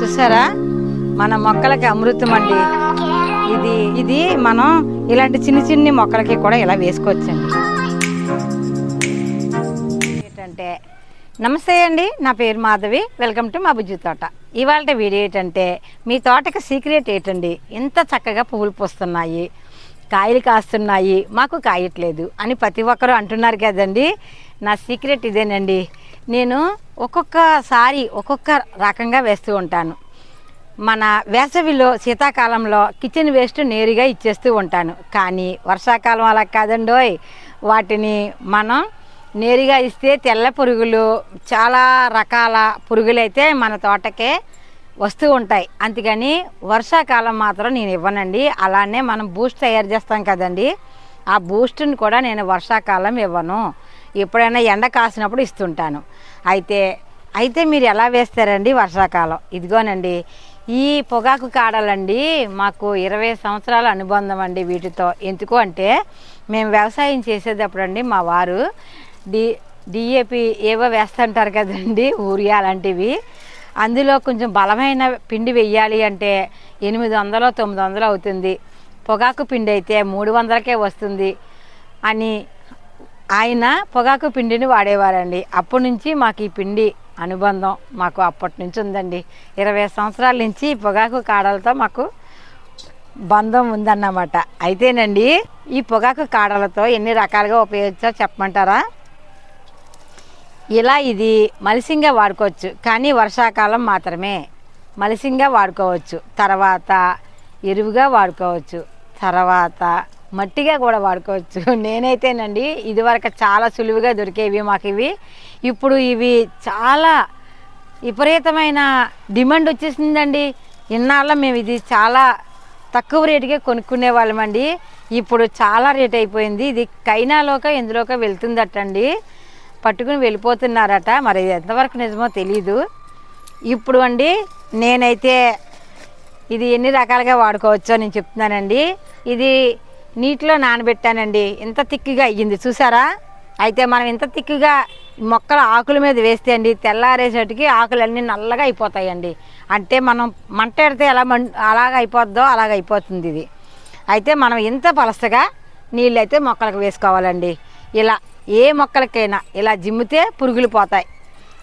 చూసారా? మన మొక్కలకి అమృతం అండి. ఇది ఇది మనం ఇలాంటి చిన్న చిన్ని మొక్కలకి కూడా ఇలా వేసుకోవచ్చండి. ఏంటంటే నమస్తే అండి నా పేరు మాధవి. వెల్కమ్ టు మా బుజ్జి తోట. ఇవాళ వీడియో ఏంటంటే మీ తోటకి సీక్రెట్ ఏంటండి? ఇంత చక్కగా పువ్వులు పూస్తున్నాయి కాయలు కాస్తున్నాయి మాకు కాయట్లేదు అని ప్రతి ఒక్కరూ అంటున్నారు కదండి. నా సీక్రెట్ ఇదేనండి. నేను ఒక్కొక్కసారి ఒక్కొక్క రకంగా వేస్తూ ఉంటాను. మన వేసవిలో శీతాకాలంలో కిచెన్ వేస్ట్ నేరుగా ఇచ్చేస్తూ ఉంటాను. కానీ వర్షాకాలం అలా కాదండోయ్. వాటిని మనం నేరుగా ఇస్తే తెల్ల పురుగులు చాలా రకాల పురుగులైతే మన తోటకే వస్తూ ఉంటాయి. అందుకని వర్షాకాలం మాత్రం నేను ఇవ్వనండి. అలానే మనం బూస్ట్ తయారు చేస్తాం కదండి. ఆ బూస్ట్ని కూడా నేను వర్షాకాలం ఇవ్వను. ఎప్పుడైనా ఎండ కాసినప్పుడు ఇస్తుంటాను. అయితే అయితే మీరు ఎలా వేస్తారండి వర్షాకాలం? ఇదిగోనండి ఈ పొగాకు కాడలండి మాకు ఇరవై సంవత్సరాల అనుబంధం అండి వీటితో. ఎందుకు అంటే మేము వ్యవసాయం చేసేటప్పుడు అండి మా వారు డి డిఏపి ఏవో వేస్తుంటారు కదండి ఊరియా అలాంటివి. అందులో కొంచెం బలమైన పిండి వెయ్యాలి అంటే ఎనిమిది వందలు తొమ్మిది వందలు అవుతుంది. పొగాకు పిండి అయితే మూడు వందలకే వస్తుంది అని ఆయన పొగాకు పిండిని వాడేవారండి. అప్పటి నుంచి మాకు ఈ పిండి అనుబంధం మాకు అప్పటి నుంచి ఉందండి. ఇరవై సంవత్సరాల నుంచి పొగాకు కాడలతో మాకు బంధం ఉందన్నమాట. అయితేనండి ఈ పొగాకు కాడలతో ఎన్ని రకాలుగా ఉపయోగించో చెప్పమంటారా? ఇలా ఇది మలిసింగా వాడుకోవచ్చు కానీ వర్షాకాలం మాత్రమే మలిసింగా వాడుకోవచ్చు. తర్వాత ఎరువుగా వాడుకోవచ్చు. తర్వాత మట్టిగా కూడా వాడుకోవచ్చు. నేనైతేనండి ఇదివరకు చాలా సులువుగా దొరికేవి మాకు ఇవి ఇప్పుడు ఇవి చాలా విపరీతమైన డిమాండ్ వచ్చేసిందండి. ఇన్నాళ్ళ మేము ఇది చాలా తక్కువ రేటుకే కొనుక్కునే వాళ్ళమండి ఇప్పుడు చాలా రేట్ అయిపోయింది. ఇది కైనాలోక ఎందులోక వెళ్తుందటండి. పట్టుకుని వెళ్ళిపోతున్నారట. మరి ఇది ఎంతవరకు నిజమో తెలీదు. ఇప్పుడు అండి నేనైతే ఇది ఎన్ని రకాలుగా వాడుకోవచ్చో నేను చెప్తున్నానండి. ఇది నీటిలో నానబెట్టానండి. ఇంత తిక్కుగా అయ్యింది. చూసారా? అయితే మనం ఇంత తిక్కుగా మొక్కల ఆకుల మీద వేస్తే అండి తెల్లారేసరికి ఆకులన్నీ నల్లగా అయిపోతాయండి. అంటే మనం మంట ఎడితే ఎలా మం అలాగ అయిపోద్దో అలాగ అయిపోతుంది ఇది. అయితే మనం ఇంత పలసగా నీళ్ళు అయితే మొక్కలకు వేసుకోవాలండి. ఇలా ఏ మొక్కలకైనా ఇలా జిమ్మితే పురుగులు పోతాయి.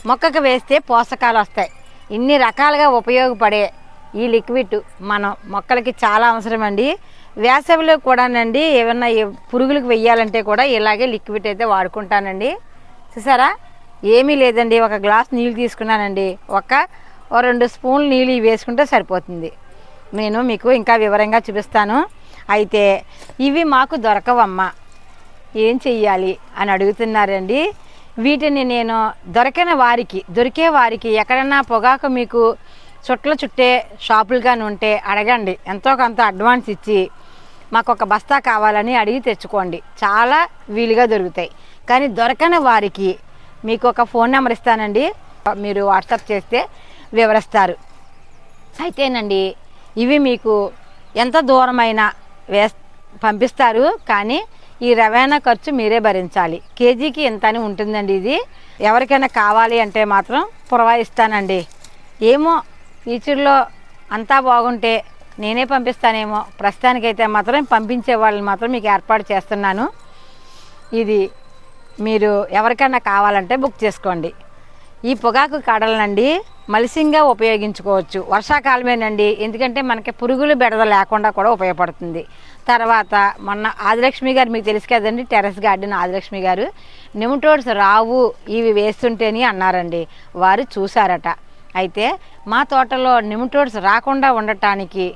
మొక్కకు వేస్తే పోషకాలు వస్తాయి. ఇన్ని రకాలుగా ఉపయోగపడే ఈ లిక్విడ్ మనం మొక్కలకి చాలా అవసరం అండి వేసవిలో కూడానండి ఏమన్నా పురుగులకు వెయ్యాలంటే కూడా ఇలాగే లిక్విడ్ అయితే వాడుకుంటానండి. చూసారా? ఏమీ లేదండి. ఒక గ్లాస్ నీళ్ళు తీసుకున్నానండి. ఒక రెండు స్పూన్లు నీళ్ళు వేసుకుంటే సరిపోతుంది. నేను మీకు ఇంకా వివరంగా చూపిస్తాను. అయితే ఇవి మాకు దొరకవమ్మా. ఏం చెయ్యాలి అని అడుగుతున్నారండి. వీటిని నేను దొరకని వారికి దొరికే వారికి ఎక్కడన్నా పొగాకు మీకు చుట్ల చుట్టే షాపులు కానీ ఉంటే అడగండి. ఎంతో కొంత అడ్వాన్స్ ఇచ్చి మాకు ఒక బస్తా కావాలని అడిగి తెచ్చుకోండి. చాలా వీలుగా దొరుకుతాయి. కానీ దొరకని వారికి మీకు ఒక ఫోన్ నెంబర్ ఇస్తానండి. మీరు వాట్సాప్ చేస్తే వివరిస్తారు. అయితేనండి ఇవి మీకు ఎంత దూరమైనా వేస్ పంపిస్తారు. కానీ ఈ రవాణా ఖర్చు మీరే భరించాలి. కేజీకి ఎంత అని ఉంటుందండి ఇది. ఎవరికైనా కావాలి అంటే మాత్రం పురవాయిస్తానండి. ఏమో ఫ్యూచర్లో అంతా బాగుంటే నేనే పంపిస్తానేమో. ప్రస్తుతానికైతే మాత్రం పంపించే వాళ్ళని మాత్రం మీకు ఏర్పాటు చేస్తున్నాను. ఇది మీరు ఎవరికైనా కావాలంటే బుక్ చేసుకోండి. ఈ పొగాకు కడలనండి మలిసింగా ఉపయోగించుకోవచ్చు. వర్షాకాలమేనండి. ఎందుకంటే మనకి పురుగులు బెడద లేకుండా కూడా ఉపయోగపడుతుంది. తర్వాత మొన్న ఆదిలక్ష్మి గారు మీకు తెలుసు కదండి టెర్రస్ గార్డెన్ ఆదిలక్ష్మి గారు. నిమిటోడ్స్ రావు ఇవి వేస్తుంటేని అన్నారండి. వారు చూసారట అయితే మా తోటలో నిమిటోడ్స్ రాకుండా ఉండటానికి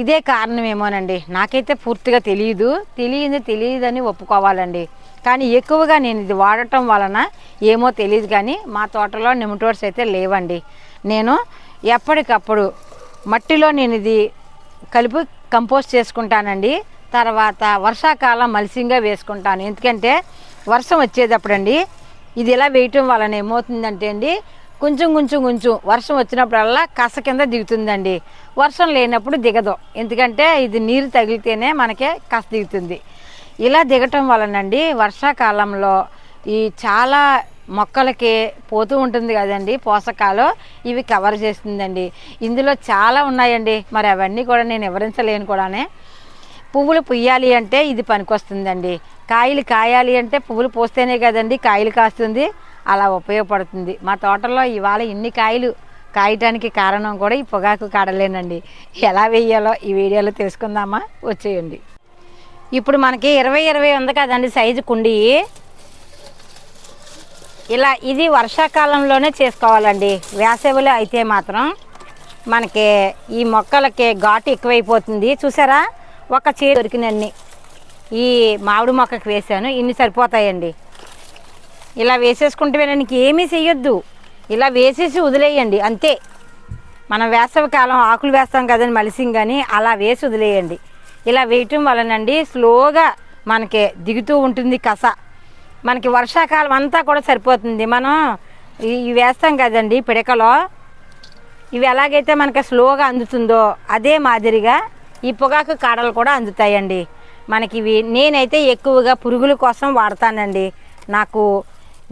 ఇదే కారణమేమోనండి. నాకైతే పూర్తిగా తెలియదు. తెలియదు తెలియదని ఒప్పుకోవాలండి. కానీ ఎక్కువగా నేను ఇది వాడటం వలన ఏమో తెలియదు కానీ మా తోటలో నిమిటోడ్స్ అయితే లేవండి. నేను ఎప్పటికప్పుడు మట్టిలో నేను ఇది కలిపి కంపోస్ట్ చేసుకుంటానండి. తర్వాత వర్షాకాలం మలిసింగా వేసుకుంటాను. ఎందుకంటే వర్షం వచ్చేటప్పుడండి ఇది ఇలా వేయటం వలన ఏమవుతుందంటే అండి కొంచెం కొంచెం కొంచెం వర్షం వచ్చినప్పుడల్లా కస కింద దిగుతుందండి. వర్షం లేనప్పుడు దిగదు. ఎందుకంటే ఇది నీరు తగిలితేనే మనకే కస దిగుతుంది. ఇలా దిగటం వలనండి వర్షాకాలంలో ఈ చాలా మొక్కలకి పోతూ ఉంటుంది కదండి పోషకాలు ఇవి కవర్ చేస్తుందండి. ఇందులో చాలా ఉన్నాయండి. మరి అవన్నీ కూడా నేను వివరించలేను కూడానే. పువ్వులు పుయ్యాలి అంటే ఇది పనికొస్తుందండి. కాయలు కాయాలి అంటే పువ్వులు పోస్తేనే కదండి కాయలు కాస్తుంది. అలా ఉపయోగపడుతుంది. మా తోటలో ఇవాళ ఇన్ని కాయలు కాయటానికి కారణం కూడా ఈ పొగాకు కాడలేనండి. ఎలా వేయాలో ఈ వీడియోలో తెలుసుకుందామా? వచ్చేయండి. ఇప్పుడు మనకి ఇరవై ఇరవై ఉంది కదండి సైజు కుండి. ఇలా ఇది వర్షాకాలంలోనే చేసుకోవాలండి. వేసవిలో అయితే మాత్రం మనకి ఈ మొక్కలకి ఘాటు ఎక్కువైపోతుంది. చూసారా? ఒక చీర దొరికినన్ని. ఈ మామిడి మొక్కకి వేసాను ఇన్ని సరిపోతాయండి. ఇలా వేసేసుకుంటే వెళ్ళడానికి ఏమీ చేయొద్దు ఇలా వేసేసి వదిలేయండి అంతే. మనం వేసవి కాలం ఆకులు వేస్తాం కదండి మలిసింగ్ కానీ అలా వేసి వదిలేయండి. ఇలా వేయటం వలనండి స్లోగా మనకి దిగుతూ ఉంటుంది కస. మనకి వర్షాకాలం అంతా కూడా సరిపోతుంది. మనం ఇవి వేస్తాం కదండి పిడకలో ఇవి ఎలాగైతే మనకి స్లోగా అందుతుందో అదే మాదిరిగా ఈ పొగాకు కాడలు కూడా అందుతాయండి. మనకి ఇవి నేనైతే ఎక్కువగా పురుగుల కోసం వాడతానండి. నాకు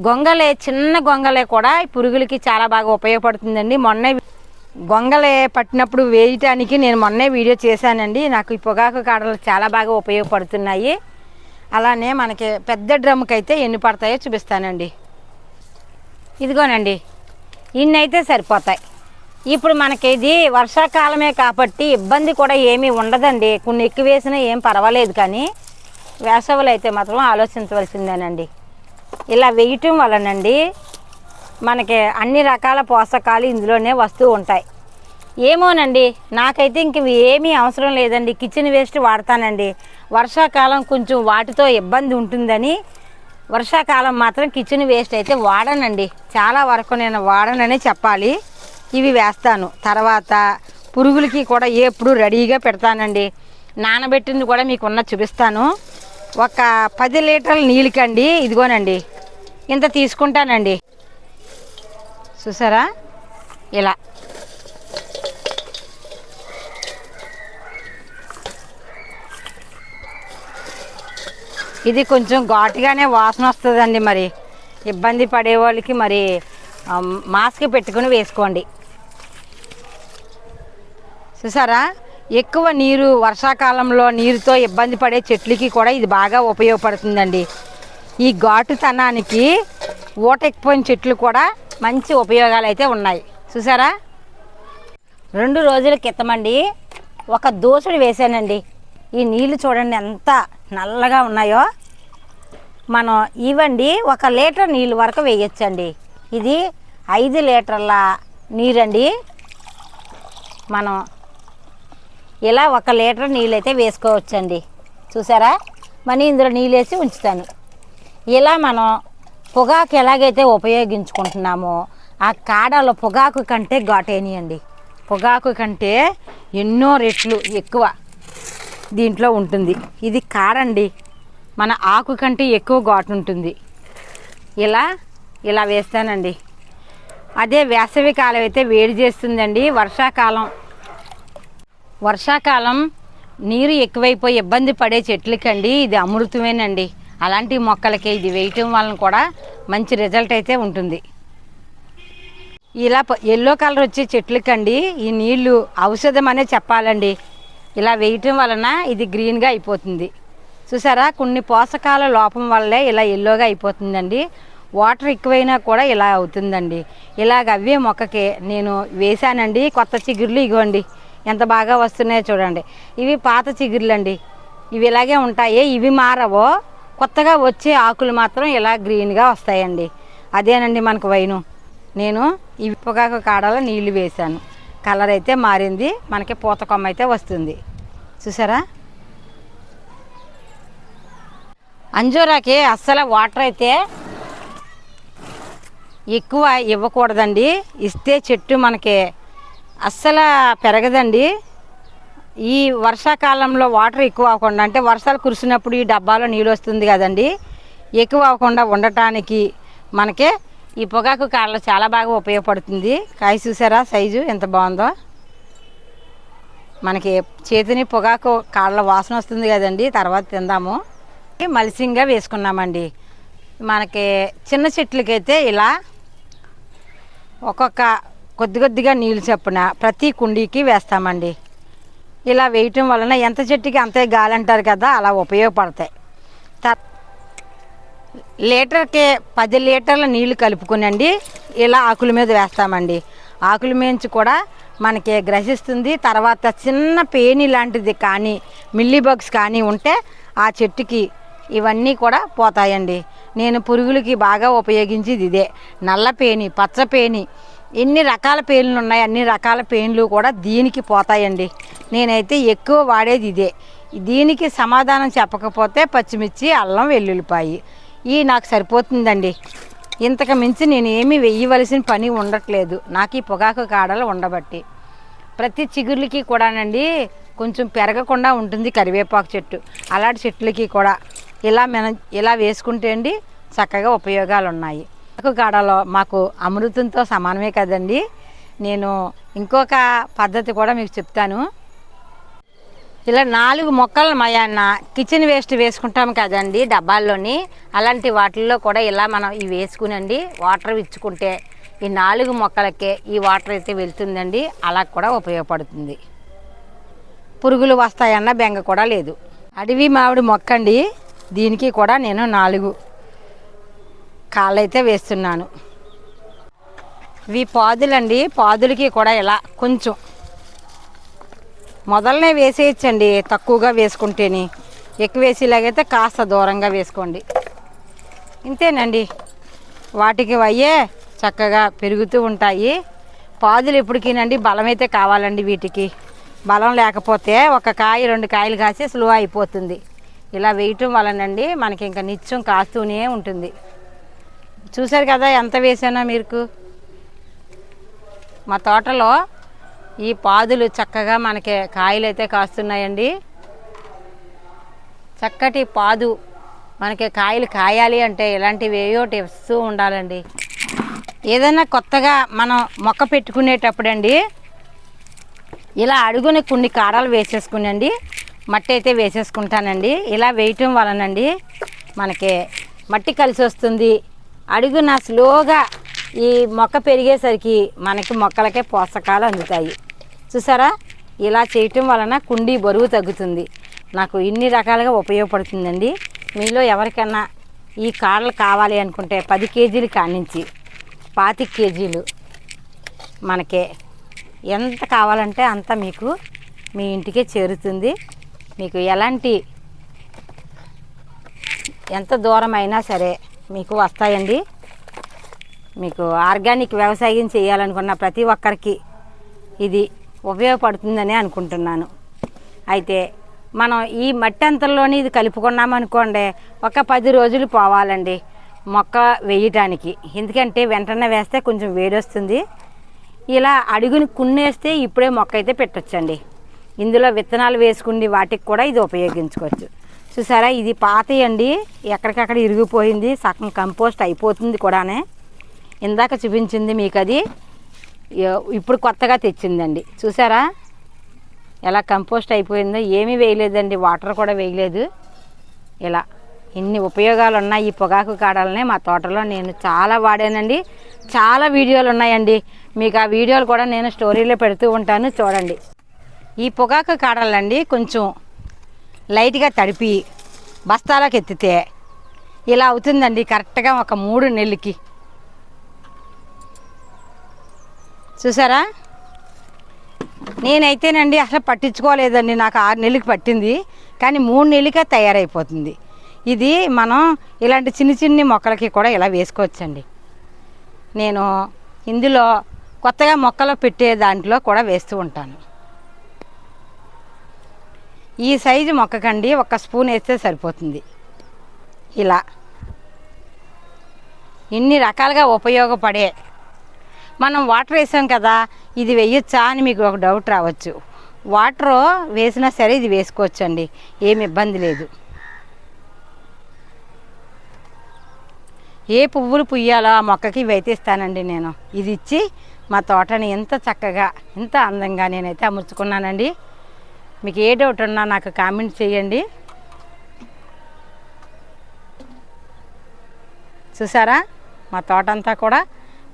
గొంగలే చిన్న గొంగలే కూడా పురుగులకి చాలా బాగా ఉపయోగపడుతుందండి. మొన్నే గొంగలే పట్టినప్పుడు వేయటానికి నేను మొన్నే వీడియో చేశానండి. నాకు ఈ పొగాకు కాడలు చాలా బాగా ఉపయోగపడుతున్నాయి. అలానే మనకి పెద్ద డ్రమ్కి అయితే ఎన్ని పడతాయో చూపిస్తానండి. ఇదిగోనండి ఇన్ని అయితే సరిపోతాయి. ఇప్పుడు మనకి ఇది వర్షాకాలమే కాబట్టి ఇబ్బంది కూడా ఏమీ ఉండదండి. కొన్ని ఎక్కువ వేసినా ఏం పర్వాలేదు కానీ వేసవులు అయితే మాత్రం ఆలోచించవలసిందేనండి. ఇలా వేయటం వలనండి మనకి అన్ని రకాల పోషకాలు ఇందులోనే వస్తూ ఉంటాయి. ఏమోనండి నాకైతే ఇంక ఏమీ అవసరం లేదండి. కిచెన్ వేస్ట్ వాడతానండి. వర్షాకాలం కొంచెం వాటితో ఇబ్బంది ఉంటుందని వర్షాకాలం మాత్రం కిచెన్ వేస్ట్ అయితే వాడనండి. చాలా వరకు నేను వాడననే చెప్పాలి. ఇవి వేస్తాను. తర్వాత పురుగులకి కూడా ఎప్పుడు రెడీగా పెడతానండి. నానబెట్టింది కూడా మీకు ఉన్న చూపిస్తాను. ఒక పది లీటర్ల నీళ్ళకండి. ఇదిగోనండి. ఇంత తీసుకుంటానండి. చూసారా? ఇలా. ఇది కొంచెం ఘాటుగానే వాసన వస్తుందండి మరి. ఇబ్బంది పడే వాళ్ళకి మరి మాస్క్ పెట్టుకుని వేసుకోండి. చూసారా? ఎక్కువ నీరు వర్షాకాలంలో నీరుతో ఇబ్బంది పడే చెట్లకి కూడా ఇది బాగా ఉపయోగపడుతుందండి. ఈ ఘాటుతనానికి ఊటెక్కిపోయిన చెట్లు కూడా మంచి ఉపయోగాలు అయితే ఉన్నాయి. చూసారా? రెండు రోజుల క్రితమండి ఒక దోసుడు వేసానండి ఈ నీళ్ళు చూడండి ఎంత నల్లగా ఉన్నాయో. మనం ఇవ్వండి ఒక లీటర్ నీళ్ళు వరకు వేయచ్చండి. ఇది ఐదు లీటర్ల నీరండి. మనం ఇలా ఒక లీటర్ నీళ్ళు అయితే వేసుకోవచ్చండి. చూసారా? మనీ ఇందులో నీళ్ళు వేసి ఉంచుతాను. ఇలా మనం పొగాకు ఎలాగైతే ఉపయోగించుకుంటున్నామో ఆ కాడలో పొగాకు కంటే ఘాటేనియండి పొగాకు కంటే ఎన్నో రెట్లు ఎక్కువ దీంట్లో ఉంటుంది. ఇది కాడండి మన ఆకు కంటే ఎక్కువ ఘాటు ఉంటుంది. ఇలా ఇలా వేస్తానండి. అదే వేసవి కాలం అయితే వేడి చేస్తుందండి. వర్షాకాలం. వర్షాకాలం నీరు ఎక్కువైపోయి ఇబ్బంది పడే చెట్లకండి. ఇది అమృతమేనండి. అలాంటి మొక్కలకి ఇది వేయటం వలన కూడా మంచి రిజల్ట్ అయితే ఉంటుంది. ఇలా ఎల్లో కలర్ వచ్చే చెట్లకండి ఈ నీళ్ళు ఔషధం అనే చెప్పాలండి. ఇలా వేయటం వలన ఇది గ్రీన్గా అయిపోతుంది. చూసారా? కొన్ని పోషకాల లోపం వల్లే ఇలా ఎల్లోగా అయిపోతుందండి. వాటర్ ఎక్కువైనా కూడా ఇలా అవుతుందండి. ఇలాగ అవే మొక్కకి నేను వేశానండి. కొత్త చిగుర్లు ఇగోండి. ఎంత బాగా వస్తున్నాయో చూడండి. ఇవి పాత చిగుర్లు అండి ఇవి ఇలాగే ఉంటాయి. ఇవి మారవో కొత్తగా వచ్చే ఆకులు మాత్రం ఇలా గ్రీన్గా వస్తాయండి. అదేనండి మనకు వైను. నేను ఈ పొగాకు కాడలో నీళ్ళు వేశాను. కలర్ అయితే మారింది. మనకి పూత కొమ్మ అయితే వస్తుంది. చూసారా? అంజూరాకి అస్సలు వాటర్ అయితే ఎక్కువ ఇవ్వకూడదండి. ఇస్తే చెట్టు మనకి అస్సలు పెరగదండి. ఈ వర్షాకాలంలో వాటర్ ఎక్కువ అవ్వకుండా అంటే వర్షాలు కురిసినప్పుడు ఈ డబ్బాలో నీళ్ళు వస్తుంది కదండి ఎక్కువ అవ్వకుండా ఉండటానికి మనకి ఈ పొగాకు కాళ్ళు చాలా బాగా ఉపయోగపడుతుంది. కాయ చూసారా? సైజు ఎంత బాగుందో. మనకి చేతిని పొగాకు కాళ్ళ వాసన వస్తుంది కదండి తర్వాత తిందాము. మలిసింగా వేసుకున్నామండి. మనకి చిన్న చెట్లకైతే ఇలా ఒక్కొక్క కొద్ది కొద్దిగా నీళ్ళు చొప్పున ప్రతి కుండీకి వేస్తామండి. ఇలా వేయటం వలన ఎంత చెట్టుకి అంతే గాలి అంటారు కదా అలా ఉపయోగపడతాయి. లీటర్కి పది లీటర్ల నీళ్ళు కలుపుకునండి ఇలా ఆకుల మీద వేస్తామండి. ఆకుల మీద కూడా మనకి గ్రహిస్తుంది తర్వాత చిన్న పేని లాంటిది కానీ మిల్లీ బగ్స్ కానీ ఉంటే ఆ చెట్టుకి ఇవన్నీ కూడా పోతాయండి. నేను పురుగులకి బాగా ఉపయోగించేది ఇదే. నల్ల పేని పచ్చ పేని ఎన్ని రకాల పెయిన్లు ఉన్నాయి అన్ని రకాల పెయిన్లు కూడా దీనికి పోతాయండి. నేనైతే ఎక్కువ వాడేది ఇదే. దీనికి సమాధానం చెప్పకపోతే పచ్చిమిర్చి అల్లం వెల్లుల్లిపాయి. ఈ నాకు సరిపోతుందండి. ఇంతకు మించి నేను ఏమీ వెయ్యవలసిన పని ఉండట్లేదు. నాకు ఈ పొగాకు కాడలు ఉండబట్టి. ప్రతి చిగుర్లకి కూడానండి కొంచెం పెరగకుండా ఉంటుంది కరివేపాకు చెట్టు. అలాంటి చెట్లకి కూడా ఇలా మనం ఇలా వేసుకుంటే అండి చక్కగా ఉపయోగాలు ఉన్నాయి కాడలో మాకు అమృతంతో సమానమే కదండి. నేను ఇంకొక పద్ధతి కూడా మీకు చెప్తాను. ఇలా నాలుగు మొక్కలు మయాన్న కిచెన్ వేస్ట్ వేసుకుంటాం కదండి డబ్బాల్లోని. అలాంటి వాటిల్లో కూడా ఇలా మనం ఇవి వేసుకునండి. వాటర్ ఇచ్చుకుంటే ఈ నాలుగు మొక్కలకే ఈ వాటర్ అయితే వెళ్తుందండి. అలా కూడా ఉపయోగపడుతుంది. పురుగులు వస్తాయన్న బెంగ కూడా లేదు. అడవి మామిడి మొక్క అండి దీనికి కూడా నేను నాలుగు కాళ్ళైతే వేస్తున్నాను. ఇవి పాదులండి. పాదులకి కూడా ఇలా కొంచెం మొదలనే వేసేయచ్చండి తక్కువగా వేసుకుంటేని. ఎక్కువ వేసేలాగైతే కాస్త దూరంగా వేసుకోండి. ఇంతేనండి. వాటికి అయ్యే చక్కగా పెరుగుతూ ఉంటాయి. పాదులు ఎప్పటికీనండి బలమైతే కావాలండి వీటికి. బలం లేకపోతే ఒక కాయ రెండు కాయలు కాసి స్లో అయిపోతుంది. ఇలా వేయటం వలనండి మనకి ఇంకా నిత్యం కాస్తూనే ఉంటుంది. చూశారు కదా ఎంత వేసానో మీరు మా తోటలో ఈ పాదులు చక్కగా మనకి కాయలు అయితే కాస్తున్నాయండి. చక్కటి పాదు మనకి కాయలు కాయాలి అంటే ఇలాంటివి ఏయో టిప్స్ ఉండాలండి. ఏదైనా కొత్తగా మనం మొక్క పెట్టుకునేటప్పుడండి ఇలా అడుగుని కొన్ని కారాలు వేసేసుకునండి మట్టి అయితే వేసేసుకుంటానండి. ఇలా వేయటం వలనండి మనకి మట్టి కలిసి వస్తుంది అడుగున స్లోగా ఈ మొక్క పెరిగేసరికి మనకి మొక్కలకే పోషకాలు అందుతాయి. చూసారా? ఇలా చేయటం వలన కుండీ బరువు తగ్గుతుంది. నాకు ఇన్ని రకాలుగా ఉపయోగపడుతుందండి. మీలో ఎవరికన్నా ఈ కాడలు కావాలి అనుకుంటే పది కేజీలు కానించి పాతి కేజీలు మనకే. ఎంత కావాలంటే అంత మీకు మీ ఇంటికే చేరుతుంది. మీకు ఎలాంటి ఎంత దూరమైనా సరే మీకు వస్తాయండి. మీకు ఆర్గానిక్ వ్యవసాయం చేయాలనుకున్న ప్రతి ఒక్కరికి ఇది ఉపయోగపడుతుందని అనుకుంటున్నాను. అయితే మనం ఈ మట్టి అంతల్లోని ఇది కలుపుకున్నామనుకోండి ఒక పది రోజులు పోవాలండి మొక్క వేయటానికి. ఎందుకంటే వెంటనే వేస్తే కొంచెం వేడి వస్తుంది ఇలా అడుగుని కున్నేస్తే ఇప్పుడే మొక్క అయితే పెట్టొచ్చండి. ఇందులో విత్తనాలు వేసుకుని వాటికి కూడా ఇది ఉపయోగించుకోవచ్చు. చూసారా? ఇది పాతయండి. ఎక్కడికక్కడ ఇరిగిపోయింది. సగం కంపోస్ట్ అయిపోతుంది కూడానే. ఇందాక చూపించింది మీకు అది ఇప్పుడు కొత్తగా తెచ్చిందండి. చూసారా? ఎలా కంపోస్ట్ అయిపోయిందో ఏమీ వేయలేదండి. వాటర్ కూడా వేయలేదు. ఇలా ఇన్ని ఉపయోగాలు ఉన్నాయి ఈ పొగాకు కాడాలనే మా తోటలో నేను చాలా వాడానండి. చాలా వీడియోలు ఉన్నాయండి. మీకు ఆ వీడియోలు కూడా నేను స్టోరీలో పెడుతూ ఉంటాను. చూడండి. ఈ పొగాకు కాడాలండి కొంచెం లైట్గా తడిపి బస్తాలకు ఎత్తితే ఇలా అవుతుందండి కరెక్ట్గా ఒక మూడు నెలలకి. చూసారా? నేనైతేనండి అసలు పట్టించుకోలేదండి నాకు ఆరు నెలలకి పట్టింది. కానీ మూడు నెలలకే తయారైపోతుంది. ఇది మనం ఇలాంటి చిన్న చిన్ని మొక్కలకి కూడా ఇలా వేసుకోవచ్చండి. నేను ఇందులో కొత్తగా మొక్కలు పెట్టే దాంట్లో కూడా వేస్తూ ఉంటాను. ఈ సైజు మొక్కకండి ఒక స్పూన్ వేస్తే సరిపోతుంది. ఇలా. ఇన్ని రకాలుగా ఉపయోగపడే. మనం వాటర్ వేసాం కదా ఇది వేయొచ్చా అని మీకు ఒక డౌట్ రావచ్చు. వాటర్ వేసినా సరే ఇది వేసుకోవచ్చండి ఏమి ఇబ్బంది లేదు. ఏ పువ్వులు పుయ్యాలో ఆ మొక్కకి ఇవి ఇస్తానండి నేను. ఇది ఇచ్చి మా తోటని ఎంత చక్కగా ఎంత అందంగా నేనైతే అమర్చుకున్నానండి. మీకు ఏ డౌట్ ఉన్నా నాకు కామెంట్ చేయండి. చూసారా? మా తోటంతా కూడా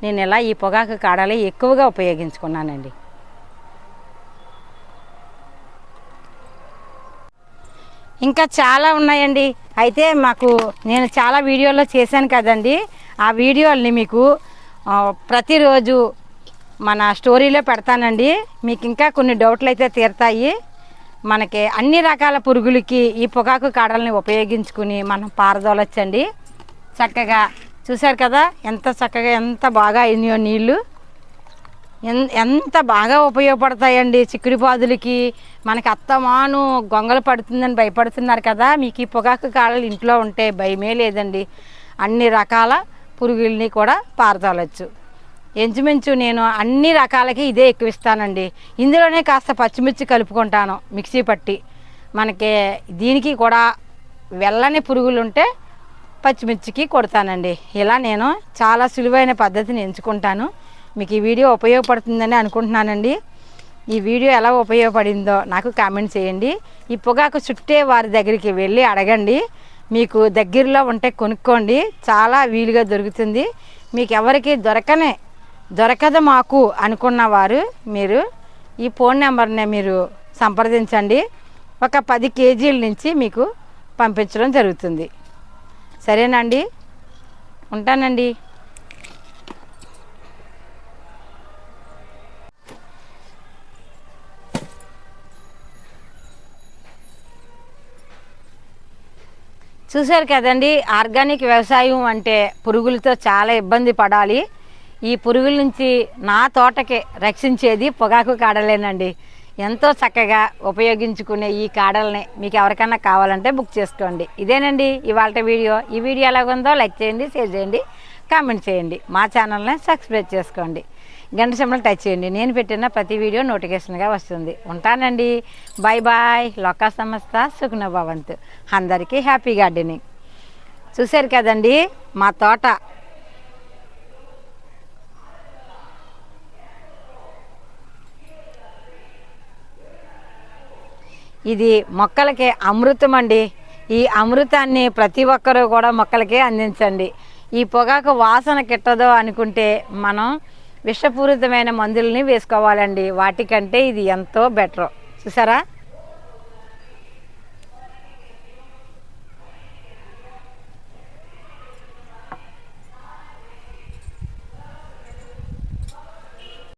నేను ఇలా ఈ పొగాకు కాడలే ఎక్కువగా ఉపయోగించుకున్నానండి. ఇంకా చాలా ఉన్నాయండి. అయితే మాకు నేను చాలా వీడియోలో చేశాను కదండి. ఆ వీడియోల్ని మీకు ప్రతిరోజు మన స్టోరీలో పెడతానండి. మీకు ఇంకా కొన్ని డౌట్లు అయితే తీరుతాయి. మనకి అన్ని రకాల పురుగులకి ఈ పొగాకు కాడల్ని ఉపయోగించుకుని మనం పారదోలొచ్చండి. చక్కగా చూశారు కదా ఎంత చక్కగా ఎంత బాగా అయినాయో నీళ్ళు. ఎన్- ఎంత బాగా ఉపయోగపడతాయండి చిక్కుడు పాదులకి మనకి అత్తమాను గొంగలు పడుతుందని భయపడుతున్నారు కదా మీకు ఈ పొగాకు కాడలు ఇంట్లో ఉంటే భయమే లేదండి. అన్ని రకాల పురుగుల్ని కూడా పారదోలచ్చు. ఎంచుమించు నేను అన్ని రకాలకి ఇదే ఎక్కువ ఇస్తానండి ఇందులోనే కాస్త పచ్చిమిర్చి కలుపుకుంటాను మిక్సీ పట్టి. మనకి దీనికి కూడా వెళ్ళని పురుగులు ఉంటే పచ్చిమిర్చికి కొడతానండి. ఇలా నేను చాలా సులువైన పద్ధతిని ఎంచుకుంటాను. మీకు ఈ వీడియో ఉపయోగపడుతుందని అనుకుంటున్నానండి. ఈ వీడియో ఎలా ఉపయోగపడిందో నాకు కామెంట్ చేయండి. ఈ పొగాకు చుట్టే వారి దగ్గరికి వెళ్ళి అడగండి. మీకు దగ్గరలో ఉంటే కొనుక్కోండి. చాలా వీలుగా దొరుకుతుంది. మీకు ఎవరికి దొరకనే దొరకదు మాకు అనుకున్న వారు మీరు. ఈ ఫోన్ నెంబర్ని మీరు సంప్రదించండి. ఒక పది కేజీల నుంచి మీకు పంపించడం జరుగుతుంది. సరేనండి? ఉంటానండి. చూశారు కదండి ఆర్గానిక్ వ్యవసాయం అంటే పురుగులతో చాలా ఇబ్బంది పడాలి. ఈ పురుగుల నుంచి నా తోటకి రక్షించేది పొగాకు కాడలేనండి. ఎంతో చక్కగా ఉపయోగించుకునే ఈ కాడల్ని మీకు ఎవరికైనా కావాలంటే బుక్ చేసుకోండి. ఇదేనండి ఇవాళ వీడియో. ఈ వీడియో ఎలాగుందో లైక్ చేయండి షేర్ చేయండి కామెంట్ చేయండి. మా ఛానల్ని సబ్స్క్రైబ్ చేసుకోండి. గంట సింబల్ టచ్ చేయండి. నేను పెట్టిన ప్రతి వీడియో నోటిఫికేషన్గా వస్తుంది. ఉంటానండి. Bye bye. లోకా సంస్థ సుఖన భవంతు. అందరికీ హ్యాపీ గార్డెనింగ్. చూశారు కదండి మా తోట ఇది మొక్కలకి అమృతం అండి. ఈ అమృతాన్ని ప్రతి ఒక్కరూ కూడా మొక్కలకి అందించండి. ఈ పొగాకు వాసన కిట్టదో అనుకుంటే మనం విషపూరితమైన మందుల్ని వేసుకోవాలండి. వాటికంటే ఇది ఎంతో బెటర్. చూసారా?